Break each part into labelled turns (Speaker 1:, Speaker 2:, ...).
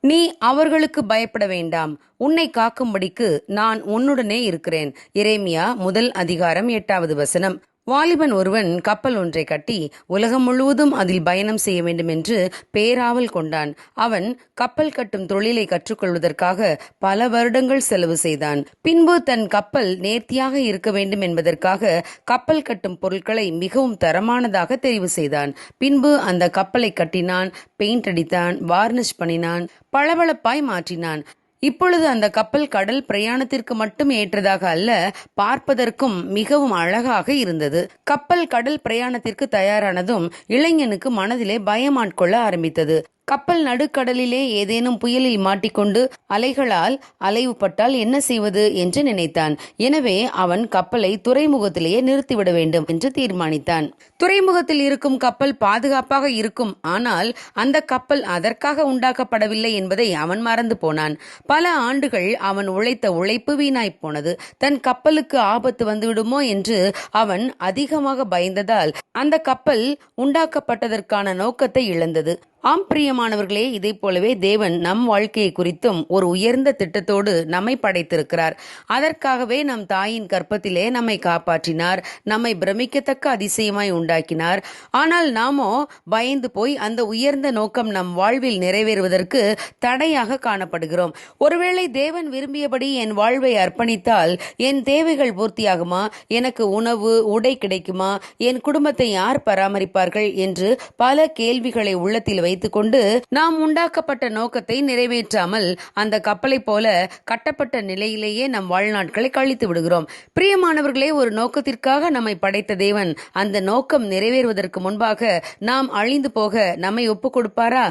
Speaker 1: நீ அவர்களுக்கு பயப்பட வேண்டாம். உன்னை காக்கும்படிக்கு நான் உன்னுடனே இருக்கிறேன். இறைமியா முதல் அதிகாரம் எட்டாவது வசனம். வாலிபன் ஒருவன் கப்பல் ஒன்றை கட்டி உலகம் முழுவதும் அதில் பயணம் செய்ய வேண்டும் என்று பேராவல் கொண்டான். அவன் கப்பல் கட்டும் தொழிலை கற்றுக்கொள்வதற்காக பல வருடங்கள் செலவு செய்தான். பின்பு தன் கப்பல் நேர்த்தியாக இருக்க வேண்டும் என்பதற்காக கப்பல் கட்டும் பொருட்களை மிகவும் தரமானதாக தெரிவு செய்தான். பின்பு அந்த கப்பலை கட்டினான் பெயிண்ட் அடித்தான் வார்னிஷ் பண்ணினான் பளபளப்பாய் மாற்றினான். இப்பொழுது அந்த கப்பல் கடல் பிரயாணத்திற்கு மட்டும் ஏற்றதாக அல்ல பார்ப்பதற்கும் மிகவும் அழகாக இருந்தது. கப்பல் கடல் பிரயாணத்திற்கு தயாரானதும் இளைஞனுக்கு மனதிலே பயமாட்கொள்ள ஆரம்பித்தது. கப்பல் நடுக்கடலிலே ஏதேனும் புயலில் மாட்டிக்கொண்டு அலைகளால் அலைவுபட்டால் என்ன செய்வது என்று நினைத்தான். எனவே அவன் கப்பலை துறைமுகத்திலேயே நிறுத்திவிட வேண்டும் என்று தீர்மானித்தான். துறைமுகத்தில் இருக்கும் கப்பல் பாதுகாப்பாக இருக்கும். ஆனால் அந்த கப்பல் அதற்காக உண்டாக்கப்படவில்லை என்பதை அவன் மறந்து போனான். பல ஆண்டுகள் அவன் உழைத்த உழைப்பு வீணாய் போனது. தன் கப்பலுக்கு ஆபத்து வந்துவிடுமோ என்று அவன் அதிகமாக பயந்ததால் அந்த கப்பல் உண்டாக்கப்பட்டதற்கான நோக்கத்தை இழந்தது. ஆம் பிரியமானவர்களே இதை போலவே தேவன் நம் வாழ்க்கையை குறித்தும் ஒரு உயர்ந்த திட்டத்தோடு நம்மை படைத்திருக்கிறார். அதற்காகவே நம் தாயின் கற்பத்திலே நம்மை காப்பாற்றினார். நம்மை பிரமிக்கத்தக்க அதிசயமாய் உண்டாக்கினார். ஆனால் நாமோ பயந்து போய் அந்த உயர்ந்த நோக்கம் நம் வாழ்வில் நிறைவேறுவதற்கு தடையாக காணப்படுகிறோம். ஒருவேளை தேவன் விரும்பியபடி என் வாழ்வை அர்ப்பணித்தால் என் தேவைகள் பூர்த்தியாகுமா? எனக்கு உணவு உடை கிடைக்குமா? என் குடும்பத்தை யார் பராமரிப்பார்கள்? என்று பல கேள்விகளை உள்ளத்தில் வைத்துக்கொண்டு நாம் உண்டாக்கப்பட்ட நோக்கத்தை நிறைவேற்றாமல் அந்த கப்பலை போல கட்டப்பட்ட நிலையிலேயே நம் வாழ்நாட்களை கழித்து விடுகிறோம். பிரியமானவர்களே ஒரு நோக்கத்திற்காக நம்மை படைத்த தேவன் அந்த நோக்கம் நிறைவேறுவதற்கு முன்பாக நாம் அழிந்து போக நம்மை ஒப்பு கொடுப்பாரா?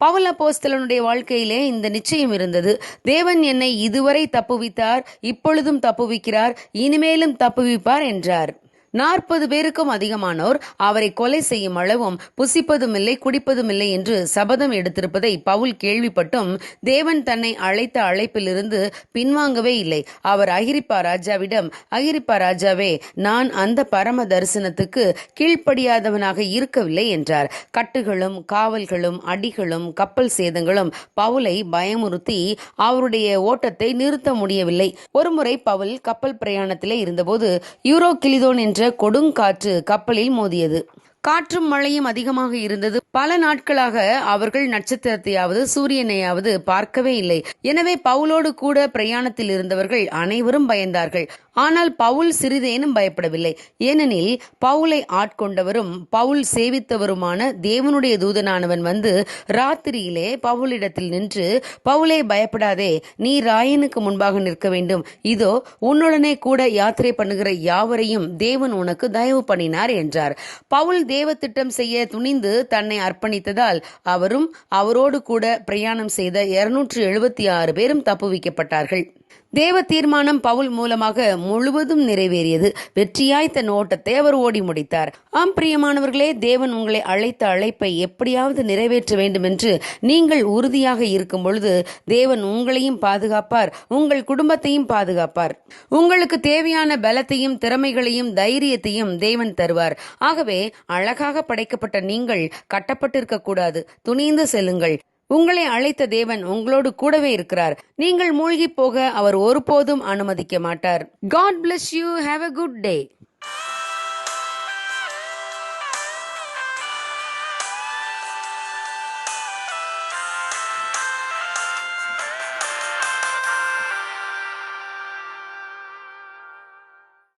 Speaker 1: பவுல் போஸ்தலனுடைய வாழ்க்கையிலே இந்த நிச்சயம் இருந்தது. தேவன் என்னை இதுவரை தப்புவித்தார் இப்பொழுதும் தப்புவிக்கிறார் இனிமேலும் தப்புவிப்பார் என்றார். நாற்பது பேருக்கும் அதிகமானோர் அவரை கொலை செய்யும் அளவும் புசிப்பதும் இல்லை குடிப்பதும் இல்லை என்று சபதம் எடுத்திருப்பதை பவுல் கேள்விப்பட்டும் தேவன் தன்னை அழைத்த அழைப்பிலிருந்து பின்வாங்கவே இல்லை. அவர் அகிரிப்பா ராஜாவிடம் அகிரிப்பா ராஜாவே நான் அந்த பரம தரிசனத்துக்கு கீழ்ப்படியாதவனாக இருக்கவில்லை என்றார். கட்டுகளும் காவல்களும் அடிகளும் கப்பல் சேதங்களும் பவுலை பயமுறுத்தி அவருடைய ஓட்டத்தை நிறுத்த முடியவில்லை. ஒருமுறை பவுல் கப்பல் பிரயாணத்திலே இருந்தபோது யூரோ கிளிதோன் என்ற கொடுங்காற்று கப்பலில் மோதியது. காற்றும் மழையும் அதிகமாக இருந்தது. பல நாட்களாக அவர்கள் நட்சத்திரத்தையாவது சூரியனையாவது பார்க்கவே இல்லை. எனவே பவுலோடு கூட பிரயாணத்தில் இருந்தவர்கள் அனைவரும் பயந்தார்கள். ஆனால் பவுல் சிறிதேனும் பயப்படவில்லை. ஏனெனில் பவுலை ஆட்கொண்டவரும் பவுல் சேவித்தவருமான தேவனுடைய தூதனானவன் வந்து ராத்திரியிலே பவுலிடத்தில் நின்று பவுலே பயப்படாதே நீ ராயனுக்கு முன்பாக நிற்க வேண்டும். இதோ உன்னுடனே கூட யாத்திரை பண்ணுகிற யாவரையும் தேவன் உனக்கு தயவு பண்ணினார் என்றார். பவுல் தேவ திட்டம் செய்ய துணிந்து தன்னை அர்ப்பணித்ததால் அவரும் அவரோடு கூட பிரயாணம் செய்த இருநூற்று எழுபத்தி ஆறு பேரும் தப்புவிக்கப்பட்டார்கள். தேவ தீர்மானம் பவுல் மூலமாக முழுவதும் நிறைவேறியது. வெற்றியாய் தன் ஓட்டத்தை அவர் ஓடி முடித்தார். ஆம் பிரியமானவர்களே தேவன் உங்களை அழைத்த அழைப்பை எப்படியாவது நிறைவேற்ற வேண்டும் என்று நீங்கள் உறுதியாக இருக்கும் பொழுது தேவன் உங்களையும் பாதுகாப்பார் உங்கள் குடும்பத்தையும் பாதுகாப்பார். உங்களுக்கு தேவையான பலத்தையும் திறமைகளையும் தைரியத்தையும் தேவன் தருவார். ஆகவே அழகாக படைக்கப்பட்ட நீங்கள் கட்டப்பட்டிருக்க கூடாது துணிந்து செல்லுங்கள். உங்களை அழைத்த தேவன் உங்களோடு கூடவே இருக்கிறார். நீங்கள் மூழ்கி போக அவர் ஒருபோதும் அனுமதிக்க மாட்டார். God bless you have a good day